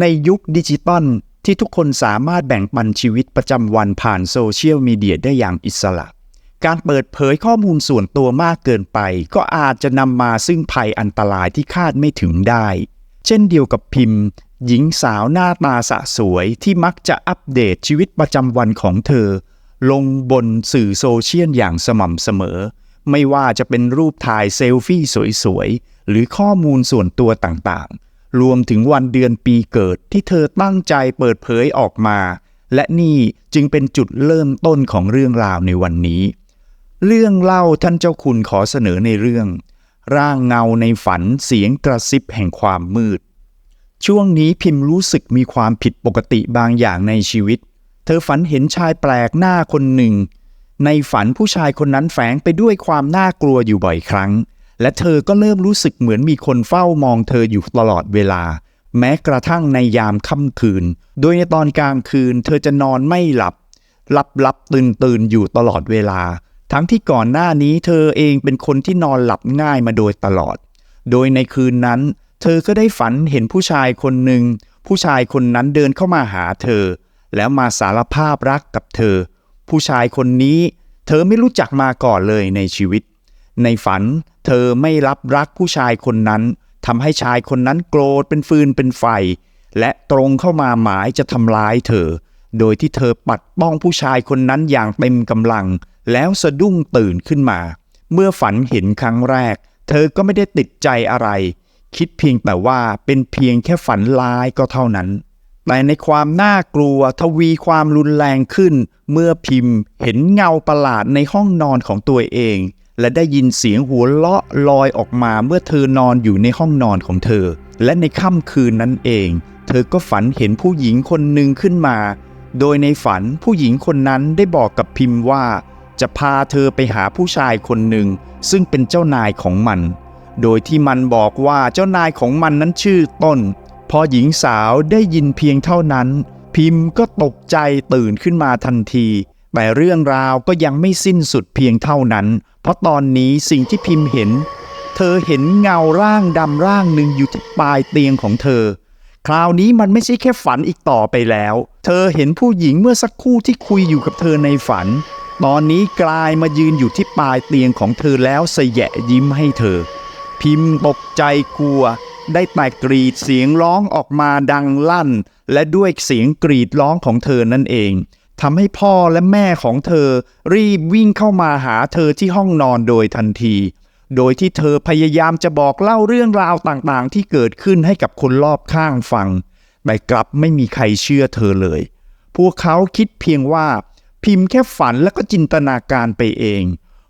ในยุคดิจิตอลที่ทุกคนสามารถแบ่งปันชีวิตประจำวันผ่านโซเชียลมีเดียได้อย่างอิสระ การเปิดเผยข้อมูลส่วนตัวมากเกินไป ก็อาจจะนำมาซึ่งภัยอันตรายที่คาดไม่ถึงได้ เช่นเดียวกับพิมพ์ หญิงสาวหน้าตาสะสวยที่มักจะอัปเดตชีวิตประจำวันของเธอ ลงบนสื่อโซเชียลอย่างสม่ำเสมอ ไม่ว่าจะเป็นรูปถ่ายเซลฟี่สวยๆหรือข้อมูลส่วนตัวต่างๆ รวมถึงวันเดือนปีเกิดที่เธอตั้งใจเปิดเผยออกมา และนี่จึงเป็นจุดเริ่มต้นของเรื่องราวในวันนี้ เรื่องเล่าท่านเจ้าคุณขอเสนอในเรื่อง ร่างเงาในฝันเสียงกระซิบแห่งความมืด ช่วงนี้พิมพ์รู้สึกมีความผิดปกติบางอย่างในชีวิต เธอฝันเห็นชายแปลกหน้าคนหนึ่ง ในฝันผู้ชายคนนั้นแฝงไปด้วยความน่ากลัวอยู่บ่อยครั้ง และเธอก็เริ่มรู้สึกเหมือนมีคนเฝ้ามองเธออยู่ตลอดเวลา แม้กระทั่งในยามค่ำคืน โดยในตอนกลางคืน เธอจะนอนไม่หลับหลับหลับตื่นตื่นอยู่ตลอดเวลา ทั้งที่ก่อนหน้านี้เธอเองเป็นคนที่นอนหลับง่ายมาโดยตลอด โดยในคืนนั้น เธอก็ได้ฝันเห็นผู้ชายคนหนึ่ง ผู้ชายคนนั้นเดินเข้ามาหาเธอ แล้วมาสารภาพรักกับเธอ ผู้ชายคนนี้ เธอไม่รู้จักมาก่อนเลยในชีวิต ในฝัน เธอไม่รับรักผู้ชายคนนั้นทำให้ชายคนนั้นโกรธเป็นฟืนเป็นไฟ และตรงเข้ามาหมายจะทำร้ายเธอ โดยที่เธอปัดป้องผู้ชายคนนั้นอย่างเต็มกำลัง แล้วสะดุ้งตื่นขึ้นมา เมื่อฝันเห็นครั้งแรก เธอก็ไม่ได้ติดใจอะไร คิดเพียงแต่ว่าเป็นเพียงแค่ฝันร้ายก็เท่านั้น แต่ในความน่ากลัวทวีความรุนแรงขึ้น เมื่อพิมพ์เห็นเงาประหลาดในห้องนอนของตัวเอง และได้ยินเสียงหัวเราะลอยออกมาเมื่อเธอนอนอยู่ในห้องนอนของเธอ และในค่ำคืนนั้นเอง เธอก็ฝันเห็นผู้หญิงคนหนึ่งขึ้นมา โดยในฝันผู้หญิงคนนั้นได้บอกกับพิมพ์ว่า จะพาเธอไปหาผู้ชายคนหนึ่ง ซึ่งเป็นเจ้านายของมัน โดยที่มันบอกว่าเจ้านายของมันนั้นชื่อต้น พอหญิงสาวได้ยินเพียงเท่านั้น พิมพ์ก็ตกใจตื่นขึ้นมาทันที แต่เรื่องราวก็ยังไม่สิ้นสุดเพียงเท่านั้น เพราะตอนนี้สิ่งที่พิมพ์เห็น เธอเห็นเงาร่างดำร่างหนึ่งอยู่ที่ปลายเตียงของเธอ คราวนี้มันไม่ใช่แค่ฝันอีกต่อไปแล้ว เธอเห็นผู้หญิงเมื่อสักครู่ที่คุยอยู่กับเธอในฝัน ตอนนี้กลายมายืนอยู่ที่ปลายเตียงของเธอแล้วสยะยิ้มให้เธอ พิมพ์ตกใจกลัว ได้แต่กรีดเสียงร้องออกมาดังลั่น และด้วยเสียงกรีดร้องของเธอนั่นเอง ทำให้พ่อและแม่ของเธอรีบวิ่งเข้ามาหาเธอที่ห้องนอนโดยทันที โดยที่เธอพยายามจะบอกเล่าเรื่องราวต่างๆ ที่เกิดขึ้นให้กับคนรอบข้างฟัง แต่กลับไม่มีใครเชื่อเธอเลย พวกเขาคิดเพียงว่าพิมพ์แค่ฝันแล้วก็จินตนาการไปเอง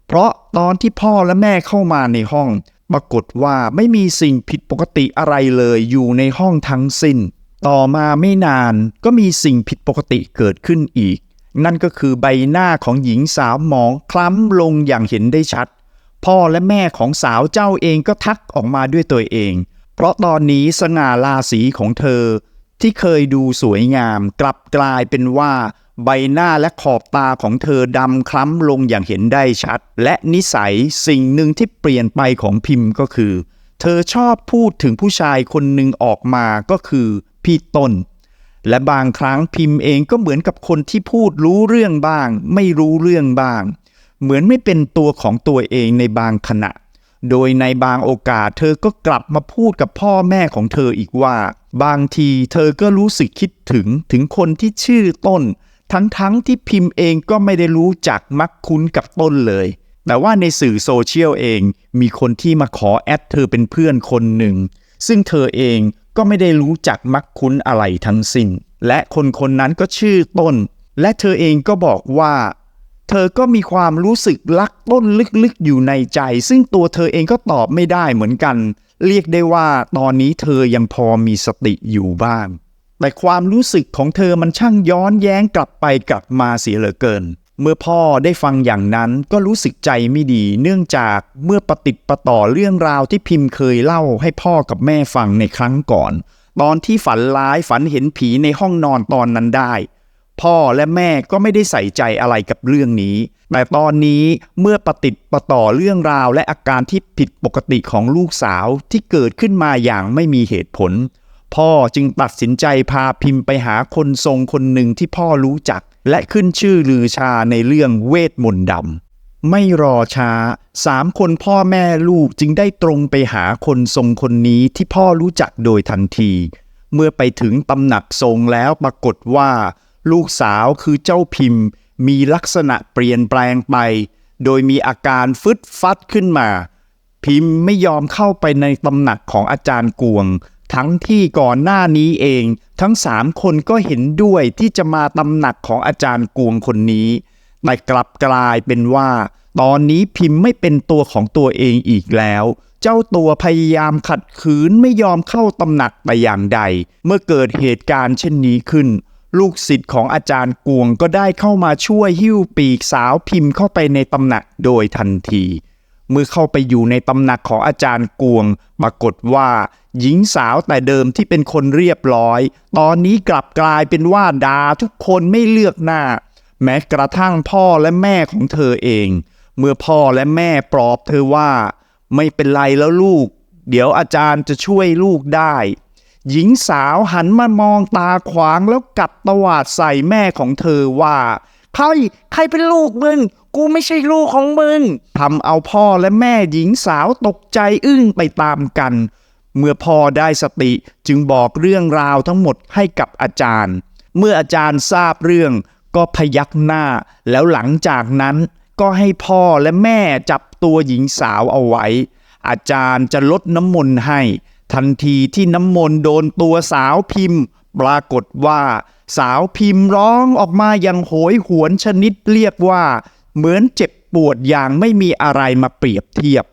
เพราะตอนที่พ่อและแม่เข้ามาในห้อง ปรากฏว่าไม่มีสิ่งผิดปกติอะไรเลยอยู่ในห้องทั้งสิ้น ต่อมาไม่นานก็มีสิ่งผิดปกติเกิดขึ้นอีก นั่นก็คือใบหน้าของหญิงสาวหมองคล้ำลงอย่างเห็นได้ชัด พ่อและแม่ของสาวเจ้าเองก็ทักออกมาด้วยตัวเอง เพราะตอนนี้สง่าราศีของเธอ ที่เคยดูสวยงาม กลับกลายเป็นว่า ใบหน้าและขอบตาของเธอดำคล้ำลงอย่างเห็นได้ชัด และนิสัยสิ่งหนึ่งที่เปลี่ยนไปของพิมพ์ก็คือ เธอชอบพูดถึงผู้ชายคนหนึ่งออกมาก็คือ พี่ต้น และบางครั้งพิมพ์เองก็เหมือนกับคนที่พูดรู้เรื่องบ้าง ไม่รู้เรื่องบ้าง เหมือนไม่เป็นตัวของตัวเองในบางขณะ โดยในบางโอกาสเธอก็กลับมาพูดกับพ่อแม่ของเธออีกว่า บางทีเธอก็รู้สึกคิดถึงถึงคนที่ชื่อต้น ทั้งๆทที่พิมพ์เองก็ไม่ได้รู้จักมักคุ้นกับต้นเลยแต่ว่าในสื่อโซเชียลเองมีคนที่มาขอแอดเธอเป็นเพื่อนคนหนึ่ง ซึ่งเธอเอง ก็ไม่ได้รู้จักมักคุ้นอะไรทั้งสิ้น และคนคนนั้นก็ชื่อต้น และเธอเองก็บอกว่า เธอก็มีความรู้สึกรักต้นลึกๆอยู่ในใจ ซึ่งตัวเธอเองก็ตอบไม่ได้เหมือนกัน เรียกได้ว่าตอนนี้เธอยังพอมีสติอยู่บ้าง แต่ความรู้สึกของเธอมันช่างย้อนแย้งกลับไปกลับมาเสียเหลือเกิน เมื่อพ่อได้ฟังอย่างนั้นก็รู้สึกใจไม่ดี เนื่องจากเมื่อปฏิดประต่อเรื่องราวที่พิมพ์เคยเล่าให้พ่อกับแม่ฟังในครั้งก่อน ตอนที่ฝันร้ายฝันเห็นผีในห้องนอนตอนนั้นได้ พ่อและแม่ก็ไม่ได้ใส่ใจอะไรกับเรื่องนี้ แต่ตอนนี้เมื่อปฏิดประต่อเรื่องราวและอาการที่ผิดปกติของลูกสาวที่เกิดขึ้นมาอย่างไม่มีเหตุผล พ่อจึงตัดสินใจพาพิมพ์ไปหาคนทรงคนหนึ่งที่พ่อรู้จัก และขึ้นชื่อลือชาในเรื่องเวทมนต์ดำไม่รอช้าสามคนพ่อแม่ลูกจึงได้ตรงไปหาคนทรงคนนี้ที่พ่อรู้จักโดยทันที เมื่อไปถึงตำหนักทรงแล้วปรากฏว่า ลูกสาวคือเจ้าพิมพ์ มีลักษณะเปลี่ยนแปลงไป โดยมีอาการฟึดฟัดขึ้นมา พิมพ์ไม่ยอมเข้าไปในตำหนักของอาจารย์กวง ทั้งที่ก่อนหน้านี้เอง ทั้งสามคนก็เห็นด้วยที่จะมาตำหนักของอาจารย์กวงคนนี้แต่กลับกลายเป็นว่า ตอนนี้พิมพ์ไม่เป็นตัวของตัวเองอีกแล้ว เจ้าตัวพยายามขัดขืนไม่ยอมเข้าตำหนักแต่อย่างใด เมื่อเกิดเหตุการณ์เช่นนี้ขึ้น ลูกศิษย์ของอาจารย์กวงก็ได้เข้ามาช่วยหิ้วปีกสาวพิมพ์เข้าไปในตำหนักโดยทันที เมื่อเข้าไปอยู่ในตำหนักของอาจารย์กวงปรากฏว่า หญิงสาวแต่เดิมที่เป็นคนเรียบร้อย ตอนนี้กลับกลายเป็นว่าดาทุกคนไม่เลือกหน้า แม้กระทั่งพ่อและแม่ของเธอเอง เมื่อพ่อและแม่ปลอบเธอว่า ไม่เป็นไรแล้วลูก เดี๋ยวอาจารย์จะช่วยลูกได้ หญิงสาวหันมามองตาขวางแล้วกัดตวาดใส่แม่ของเธอว่าใครใครเป็นลูกมึง กูไม่ใช่ลูกของมึงทำเอาพ่อและแม่หญิงสาวตกใจอึ้งไปตามกัน เมื่อพ่อได้สติจึงบอกเรื่องราวทั้งหมดให้กับอาจารย์ เมื่ออาจารย์ทราบเรื่องก็พยักหน้า แล้วหลังจากนั้นก็ให้พ่อและแม่จับตัวหญิงสาวเอาไว้ อาจารย์จะลดน้ำมนต์ให้ ทันทีที่น้ำมนต์โดนตัวสาวพิมพ์ ปรากฏว่า สาวพิมพ์ร้องออกมาอย่างโหยหวนชนิดเรียกว่า เหมือนเจ็บปวดอย่างไม่มีอะไรมาเปรียบเทียบ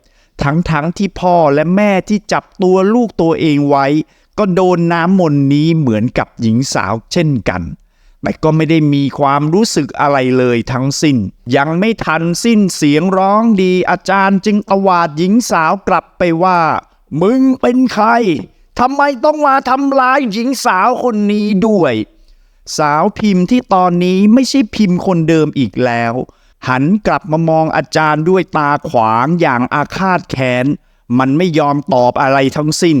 ทั้งๆทที่พ่อและแม่ที่จับตัวลูกตัวเองไว้ ก็โดนน้ำมนต์นี้เหมือนกับหญิงสาวเช่นกัน แต่ก็ไม่ได้มีความรู้สึกอะไรเลยทั้งสิ้น ยังไม่ทันสิ้นเสียงร้องดีอาจารย์จึงตวาดหญิงสาวกลับไปว่า มึงเป็นใครทำไมต้องมาทำร้ายหญิงสาวคนนี้ด้วย สาวพิมพ์ที่ตอนนี้ไม่ใช่พิมพ์คนเดิมอีกแล้ว หันกลับมามองอาจารย์ด้วยตาขวางอย่างอาฆาตแค้น มันไม่ยอมตอบอะไรทั้งสิ้น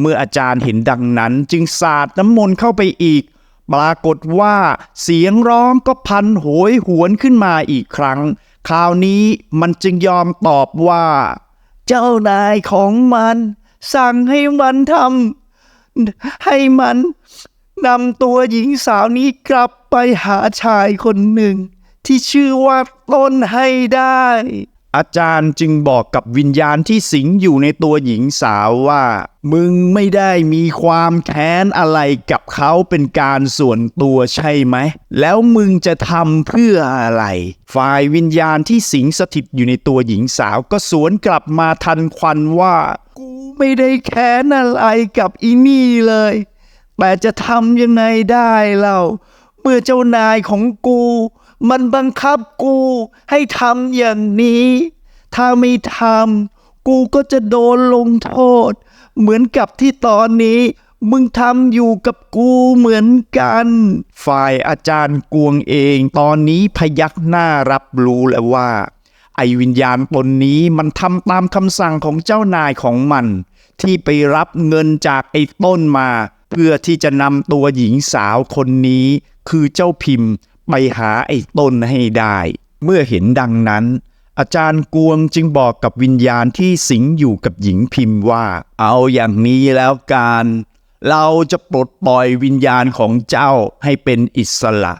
เมื่ออาจารย์เห็นดังนั้นจึงสาดน้ำมนต์เข้าไปอีก ปรากฏว่าเสียงร้องก็พันโหยหวนขึ้นมาอีกครั้ง คราวนี้มันจึงยอมตอบว่า เจ้านายของมัน สั่งให้มันทำให้มันนำตัวหญิงสาวนี้กลับไปหาชายคนหนึ่ง ที่ชื่อว่าต้นให้ได้ อาจารย์จึงบอกกับวิญญาณที่สิงอยู่ในตัวหญิงสาวว่า มึงไม่ได้มีความแค้นอะไรกับเขาเป็นการส่วนตัวใช่ไหม แล้วมึงจะทำเพื่ออะไร ฝ่ายวิญญาณที่สิงสถิตอยู่ในตัวหญิงสาวก็สวนกลับมาทันควันว่า กูไม่ได้แค้นอะไรกับอีนี่เลยแต่จะทำยังไงได้เล่าเมื่อเจ้านายของกู มันบังคับกูให้ทำอย่างนี้ ถ้าไม่ทำกูก็จะโดนลงโทษ เหมือนกับที่ตอนนี้ มึงทำอยู่กับกูเหมือนกัน ฝ่ายอาจารย์กวงเอง ตอนนี้พยักหน้ารับรู้แล้วว่า ไอวิญญาณตนนี้มันทำตามคำสั่งของเจ้านายของมัน ที่ไปรับเงินจากไอ้ต้นมา เพื่อที่จะนำตัวหญิงสาวคนนี้ คือเจ้าพิมพ์ ไปหาไอ้ต้นให้ได้ เมื่อเห็นดังนั้น อาจารย์กวงจึงบอกกับวิญญาณที่สิงอยู่กับหญิงพิมพ์ว่า เอาอย่างนี้แล้วกัน เราจะปลดปล่อยวิญญาณของเจ้าให้เป็นอิสระ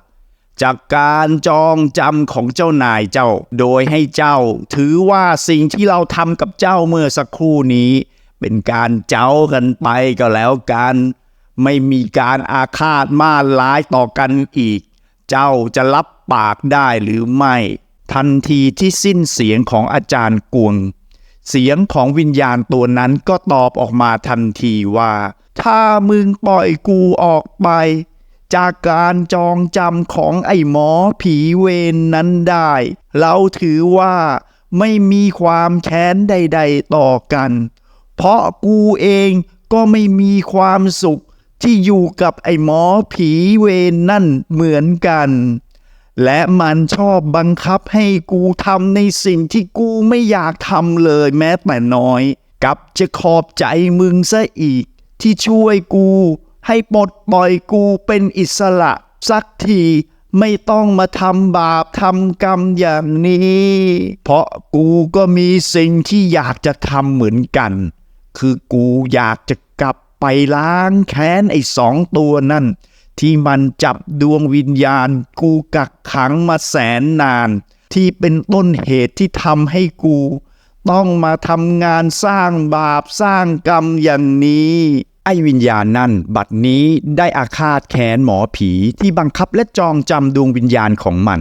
จากการจองจำของเจ้านายเจ้า โดยให้เจ้า ถือว่าสิ่งที่เราทำกับเจ้าเมื่อสักครู่นี้ เป็นการเจ้ากันไปก็แล้วกัน ไม่มีการอาฆาตมาร้ายต่อกันอีก เจ้าจะรับปากได้หรือไม่ ทันทีที่สิ้นเสียงของอาจารย์กวง เสียงของวิญญาณตัวนั้นก็ตอบออกมาทันทีว่า ถ้ามึงปล่อยกูออกไป จากการจองจำของไอ้หมอผีเวรนนั้นได้ เราถือว่าไม่มีความแค้นใด ๆต่อกัน เพราะกูเองก็ไม่มีความสุข ที่อยู่กับไอ้หมอผีเวรนนั่นเหมือนกัน และมันชอบบังคับให้กูทำในสิ่งที่กูไม่อยากทำเลยแม้แต่น้อย กับจะขอบใจมึงซะอีก ที่ช่วยกูให้ปลดปล่อยกูเป็นอิสระสักทีไม่ต้องมาทำบาปทำกรรมอย่างนี้ เพราะกูก็มีสิ่งที่อยากจะทำเหมือนกัน คือกูอยากจะ ไปล้างแค้นไอ้สองตัวนั่น ที่มันจับดวงวิญญาณ กูกักขังมาแสนนาน ที่เป็นต้นเหตุที่ทำให้กู ต้องมาทำงานสร้างบาปสร้างกรรมอย่างนี้ไอ้วิญญาณนั่น บัดนี้ได้อาฆาตแค้นหมอผีที่บังคับและจองจำดวงวิญญาณของมัน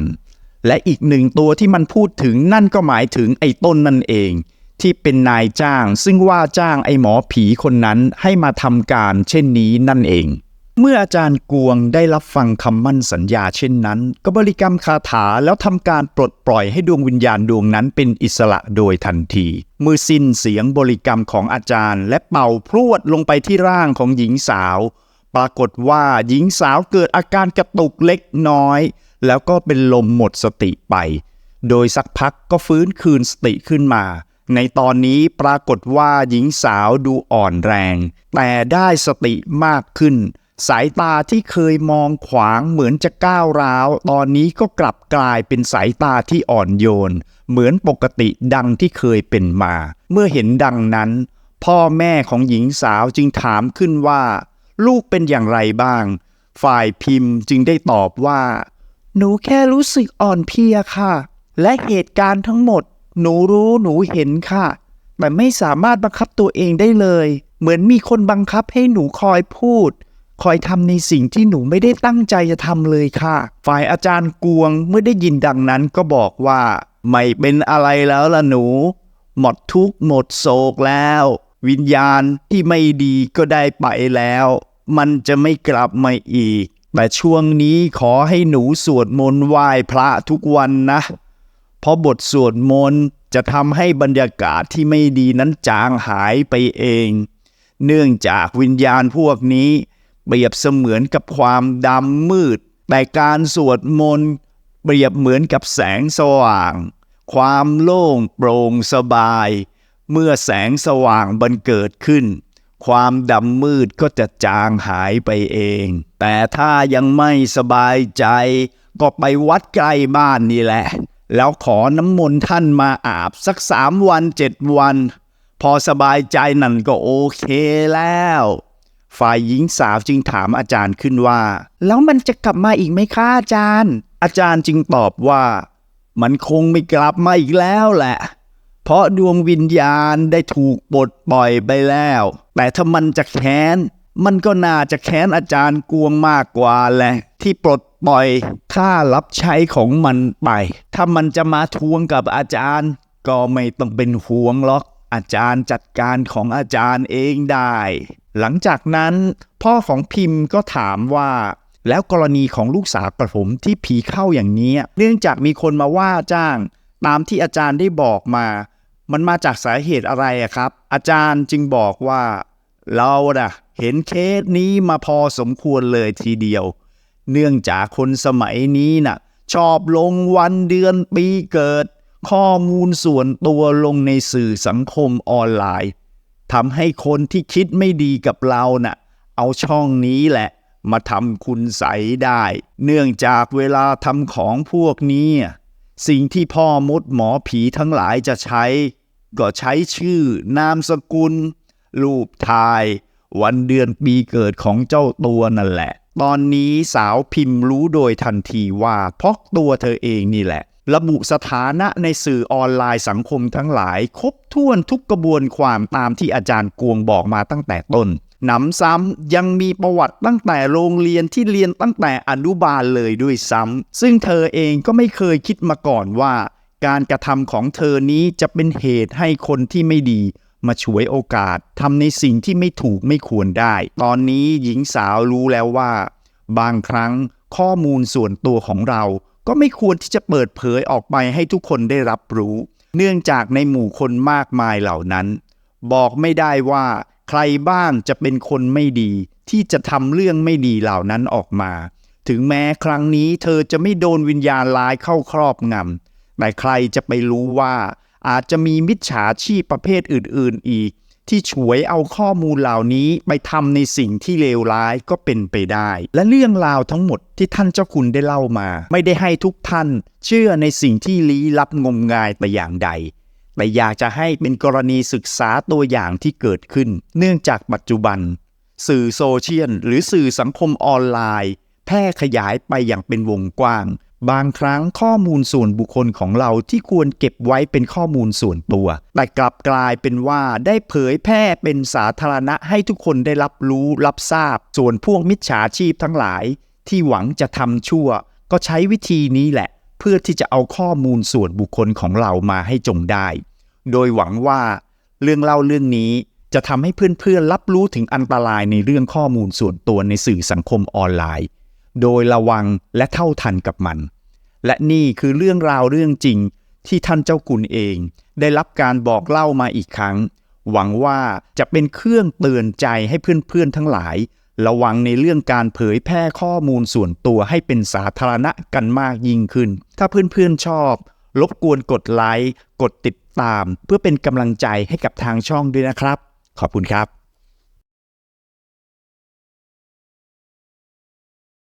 และอีกหนึ่งตัวที่มันพูดถึงนั่นก็หมายถึงไอ้ต้นนั่นเอง ที่เป็นนายจ้าง ซึ่งว่าจ้างไอ้หมอผีคนนั้นให้มาทำการเช่นนี้นั่นเอง เมื่ออาจารย์กวงได้รับฟังคำมั่นสัญญาเช่นนั้น ก็บริกรรมคาถาแล้วทำการปลดปล่อยให้ดวงวิญญาณดวงนั้นเป็นอิสระโดยทันทีเมื่อสิ้นเสียงบริกรรมของอาจารย์ และเป่าพรวดลงไปที่ร่างของหญิงสาว ปรากฏว่าหญิงสาวเกิดอาการกระตุกเล็กน้อย แล้วก็เป็นลมหมดสติไป โดยสักพักก็ฟื้นคืนสติขึ้นมา ในตอนนี้ปรากฏว่าหญิงสาวดูอ่อนแรง แต่ได้สติมากขึ้น สายตาที่เคยมองขวางเหมือนจะก้าวร้าว ตอนนี้ก็กลับกลายเป็นสายตาที่อ่อนโยน เหมือนปกติดังที่เคยเป็นมา เมื่อเห็นดังนั้น พ่อแม่ของหญิงสาวจึงถามขึ้นว่า ลูกเป็นอย่างไรบ้าง ฝ่ายพิมพ์จึงได้ตอบว่า หนูแค่รู้สึกอ่อนเพลียค่ะ และเหตุการณ์ทั้งหมด หนูรู้หนูเห็นค่ะแต่ไม่สามารถบังคับตัวเองได้เลย เหมือนมีคนบังคับให้หนูคอยพูด คอยทำในสิ่งที่หนูไม่ได้ตั้งใจจะทำเลยค่ะ ฝ่ายอาจารย์กวงเมื่อได้ยินดังนั้นก็บอกว่า ไม่เป็นอะไรแล้วล่ะหนู หมดทุกข์หมดโศกแล้ว วิญญาณที่ไม่ดีก็ได้ไปแล้ว มันจะไม่กลับมาอีก แต่ช่วงนี้ขอให้หนูสวดมนต์ไหว้พระทุกวันนะ เพราะบทสวดมนต์จะทำให้บรรยากาศที่ไม่ดีนั้นจางหายไปเอง เนื่องจากวิญญาณพวกนี้ เปรียบเสมือนกับความดำมืด แต่การสวดมนต์เปรียบเหมือนกับแสงสว่าง ความโล่งโปร่งสบาย เมื่อแสงสว่างบันเกิดขึ้น ความดำมืดก็จะจางหายไปเอง แต่ถ้ายังไม่สบายใจ ก็ไปวัดใกล้บ้านนี่แหละ แล้วขอน้ำมนต์ท่านมาอาบสักสามวันเจ็ดวัน พอสบายใจนั่นก็โอเคแล้ว ฝ่ายหญิงสาวจึงถามอาจารย์ขึ้นว่า แล้วมันจะกลับมาอีกไหมคะอาจารย์ อาจารย์จึงตอบว่า มันคงไม่กลับมาอีกแล้วแหละ เพราะดวงวิญญาณได้ถูกปลดปล่อยไปแล้ว แต่ถ้ามันจะแค้น มันก็น่าจะแค้นอาจารย์กวงมากกว่าแหละ ที่ปลด ปล่อยค่ารับใช้ของมันไป ถ้ามันจะมาทวงกับอาจารย์ ก็ไม่ต้องเป็นห่วงหรอก อาจารย์จัดการของอาจารย์เองได้ หลังจากนั้น พ่อของพิมพ์ก็ถามว่า แล้วกรณีของลูกสาวกระผมที่ผีเข้าอย่างนี้ เนื่องจากมีคนมาว่าจ้าง ตามที่อาจารย์ได้บอกมา มันมาจากสาเหตุอะไรครับ อาจารย์จึงบอกว่า เราน่ะ เห็นเคสนี้มาพอสมควรเลยทีเดียว เนื่องจากคนสมัยนี้น่ะชอบลงวันเดือนปีเกิด ข้อมูลส่วนตัวลงในสื่อสังคมออนไลน์ทำให้คนที่คิดไม่ดีกับเราน่ะเอาช่องนี้แหละ มาทำคุณใสได้ เนื่องจากเวลาทำของพวกนี้ สิ่งที่พ่อมดหมอผีทั้งหลายจะใช้ ก็ใช้ชื่อนามสกุล รูปถ่าย วันเดือนปีเกิดของเจ้าตัวนั่นแหละ ตอนนี้สาวพิมพ์รู้โดยทันทีว่าเพราะตัวเธอเองนี่แหละ ระบุสถานะในสื่อออนไลน์สังคมทั้งหลาย ครบถ้วนทุกกระบวนความตามที่อาจารย์กวงบอกมาตั้งแต่ต้นหนำซ้ำยังมีประวัติตั้งแต่โรงเรียนที่เรียนตั้งแต่อนุบาลเลยด้วยซ้ำซึ่งเธอเองก็ไม่เคยคิดมาก่อนว่า การกระทำของเธอนี้จะเป็นเหตุให้คนที่ไม่ดี มาฉวยโอกาสทำในสิ่งที่ไม่ถูกไม่ควรได้ ตอนนี้หญิงสาวรู้แล้วว่า บางครั้งข้อมูลส่วนตัวของเรา ก็ไม่ควรที่จะเปิดเผยออกไปให้ทุกคนได้รับรู้ เนื่องจากในหมู่คนมากมายเหล่านั้น บอกไม่ได้ว่าใครบ้างจะเป็นคนไม่ดี ที่จะทำเรื่องไม่ดีเหล่านั้นออกมา ถึงแม้ครั้งนี้เธอจะไม่โดนวิญญาณร้ายเข้าครอบงำแต่ใครจะไปรู้ว่า อาจจะมีมิจฉาชีพประเภทอื่น ๆ อีก ที่ฉวยเอาข้อมูลเหล่านี้ไปทำในสิ่งที่เลวร้ายก็เป็นไปได้ และเรื่องราวทั้งหมดที่ท่านเจ้าคุณได้เล่ามา ไม่ได้ให้ทุกท่านเชื่อในสิ่งที่ลี้ลับงมงายแต่อย่างใดแต่อยากจะให้เป็นกรณีศึกษาตัวอย่างที่เกิดขึ้น เนื่องจากปัจจุบัน สื่อโซเชียลหรือสื่อสังคมออนไลน์ แพร่ขยายไปอย่างเป็นวงกว้าง บางครั้งข้อมูลส่วนบุคคลของเราที่ควรเก็บไว้เป็นข้อมูลส่วนตัว แต่กลับกลายเป็นว่าได้เผยแพร่เป็นสาธารณะให้ทุกคนได้รับรู้รับทราบ ส่วนพวกมิจฉาชีพทั้งหลาย ที่หวังจะทำชั่ว ก็ใช้วิธีนี้แหละ เพื่อที่จะเอาข้อมูลส่วนบุคคลของเรามาให้จงได้ โดยหวังว่า เรื่องเล่าเรื่องนี้จะทำให้เพื่อนๆรับรู้ถึงอันตรายในเรื่องข้อมูลส่วนตัวในสื่อสังคมออนไลน์ โดยระวังและเท่าทันกับมัน และนี่คือเรื่องราวเรื่องจริงที่ท่านเจ้าคุณเอง ได้รับการบอกเล่ามาอีกครั้ง หวังว่าจะเป็นเครื่องเตือนใจให้เพื่อนๆทั้งหลาย ระวังในเรื่องการเผยแพร่ข้อมูลส่วนตัวให้เป็นสาธารณะกันมากยิ่งขึ้น ถ้าเพื่อนๆชอบ รบกวนกดไลค์กดติดตาม เพื่อเป็นกำลังใจให้กับทางช่องด้วยนะครับ ขอบคุณครับ